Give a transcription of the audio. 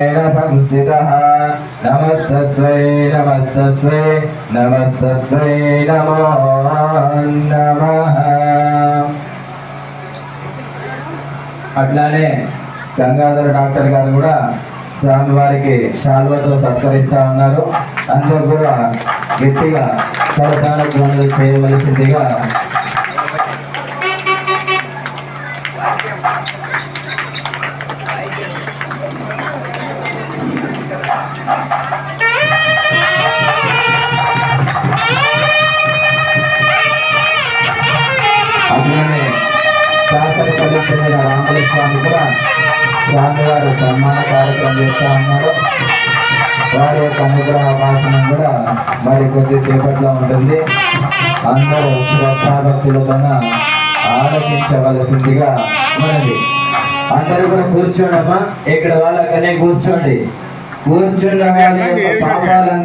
संस्थितः नमस्तस्मै नमस्तस्मै नमस्तस्मै नमो नमः అట్లానే గంగాధర డాక్టర్ గారు కూడా స్వామివారికి శాల్వతో సత్కరిస్తా ఉన్నారు అందరూ కూడా గట్టిగా కరతాళ ధ్వనులు చేయవలసిందిగా అట్లానే శాసనపల్లి చెందిన స్వామి కూడా స్వామివారు సన్మాన కార్యక్రమం చేస్తా ఉన్నారు. వారి యొక్క అనుగ్రహ భాషణం కూడా మరి కొద్దిసేపట్లో ఉంటుంది. అందరూ శ్రద్ధాభక్తులతోన ఆలోచించవలసిందిగా ఉన్నది. అందరూ కూడా కూర్చోండమ్మా. ఇక్కడ వాళ్ళకనే కూర్చోండి. కూర్చున్న వాళ్ళ యొక్క పాపాలన్నీ